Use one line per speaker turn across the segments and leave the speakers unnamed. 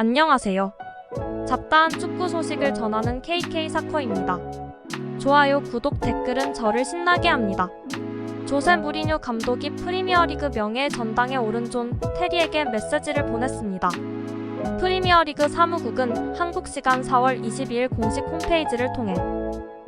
안녕하세요. 잡다한 축구 소식을 전하는 KK 사커입니다. 좋아요, 구독, 댓글은 저를 신나게 합니다. 조세 무리뉴 감독이 프리미어리그 명예 전당에 오른 존 테리에게 메시지를 보냈습니다. 프리미어리그 사무국은 한국 시간 4월 22일 공식 홈페이지를 통해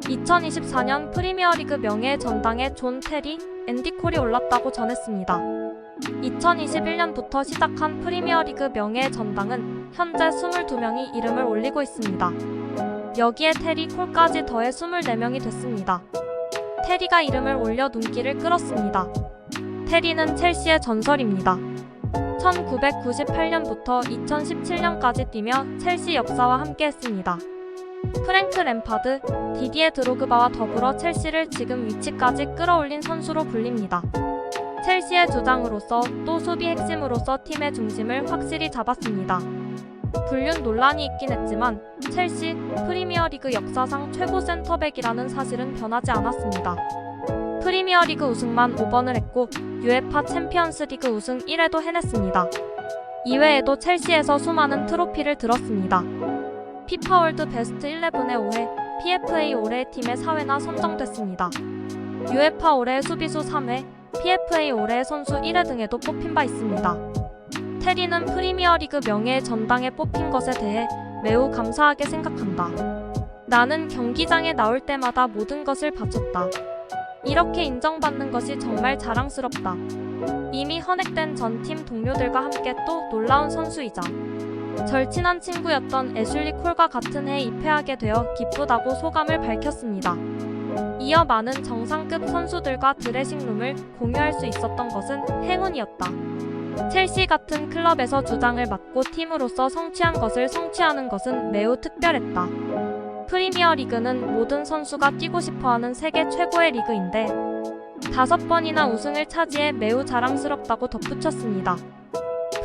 2024년 프리미어리그 명예 전당에 존 테리, 앤디 콜이 올랐다고 전했습니다. 2021년부터 시작한 프리미어리그 명예 전당은 현재 22명이 이름을 올리고 있습니다. 여기에 테리 콜까지 더해 24명이 됐습니다. 테리가 이름을 올려 눈길을 끌었습니다. 테리는 첼시의 전설입니다. 1998년부터 2017년까지 뛰며 첼시 역사와 함께했습니다. 프랭크 램파드, 디디에 드로그바와 더불어 첼시를 지금 위치까지 끌어올린 선수로 불립니다. 첼시의 주장으로서 또 수비 핵심으로서 팀의 중심을 확실히 잡았습니다. 불륜 논란이 있긴 했지만 첼시 프리미어리그 역사상 최고 센터백이라는 사실은 변하지 않았습니다. 프리미어리그 우승만 5번을 했고 유에파 챔피언스리그 우승 1회도 해냈습니다. 이외에도 첼시에서 수많은 트로피를 들었습니다. 피파 월드 베스트 11에 5회, PFA 올해의 팀의 4회나 선정됐습니다. 유에파 올해의 수비수 3회, PFA 올해의 선수 1회 등에도 뽑힌 바 있습니다. 테리는 프리미어리그 명예의 전당에 뽑힌 것에 대해 매우 감사하게 생각한다. 나는 경기장에 나올 때마다 모든 것을 바쳤다. 이렇게 인정받는 것이 정말 자랑스럽다. 이미 헌액된 전 팀 동료들과 함께 또 놀라운 선수이자 절친한 친구였던 애슐리 콜과 같은 해에 입회하게 되어 기쁘다고 소감을 밝혔습니다. 이어 많은 정상급 선수들과 드레싱룸을 공유할 수 있었던 것은 행운이었다. 첼시 같은 클럽에서 주장을 맡고 팀으로서 성취한 것을 성취하는 것은 매우 특별했다. 프리미어 리그는 모든 선수가 뛰고 싶어하는 세계 최고의 리그인데 다섯 번이나 우승을 차지해 매우 자랑스럽다고 덧붙였습니다.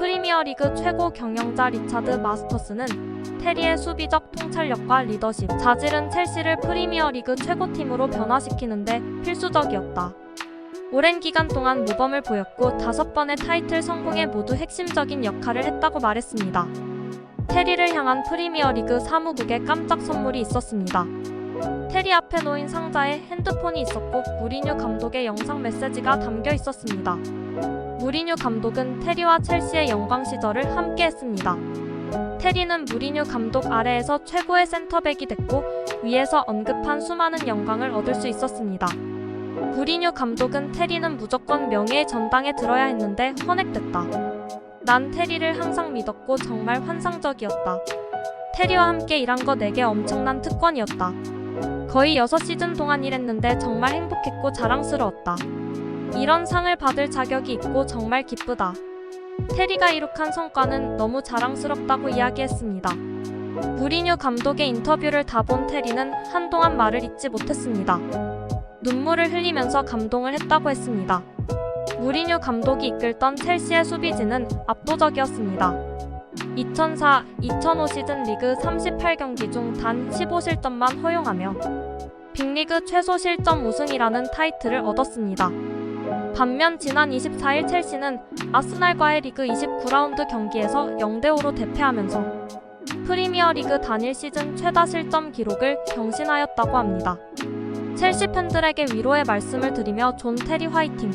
프리미어 리그 최고 경영자 리차드 마스터스는 테리의 수비적 통찰력과 리더십, 자질은 첼시를 프리미어 리그 최고팀으로 변화시키는데 필수적이었다. 오랜 기간 동안 모범을 보였고 다섯 번의 타이틀 성공에 모두 핵심적인 역할을 했다고 말했습니다. 테리를 향한 프리미어리그 사무국에 깜짝 선물이 있었습니다. 테리 앞에 놓인 상자에 핸드폰이 있었고 무리뉴 감독의 영상 메시지가 담겨 있었습니다. 무리뉴 감독은 테리와 첼시의 영광 시절을 함께했습니다. 테리는 무리뉴 감독 아래에서 최고의 센터백이 됐고 위에서 언급한 수많은 영광을 얻을 수 있었습니다. 무리뉴 감독은 테리는 무조건 명예의 전당에 들어야 했는데 헌액됐다. 난 테리를 항상 믿었고 정말 환상적이었다. 테리와 함께 일한 거 내게 엄청난 특권이었다. 거의 6시즌 동안 일했는데 정말 행복했고 자랑스러웠다. 이런 상을 받을 자격이 있고 정말 기쁘다. 테리가 이룩한 성과는 너무 자랑스럽다고 이야기했습니다. 무리뉴 감독의 인터뷰를 다 본 테리는 한동안 말을 잇지 못했습니다. 눈물을 흘리면서 감동을 했다고 했습니다. 무리뉴 감독이 이끌던 첼시의 수비진은 압도적이었습니다. 2004-2005 시즌 리그 38경기 중 단 15실점만 허용하며 빅리그 최소 실점 우승이라는 타이틀을 얻었습니다. 반면 지난 24일 첼시는 아스날과의 리그 29라운드 경기에서 0대5로 대패하면서 프리미어리그 단일 시즌 최다 실점 기록을 경신하였다고 합니다. 첼시 팬들에게 위로의 말씀을 드리며 존 테리 화이팅!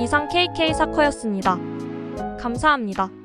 이상 KK 사커였습니다. 감사합니다.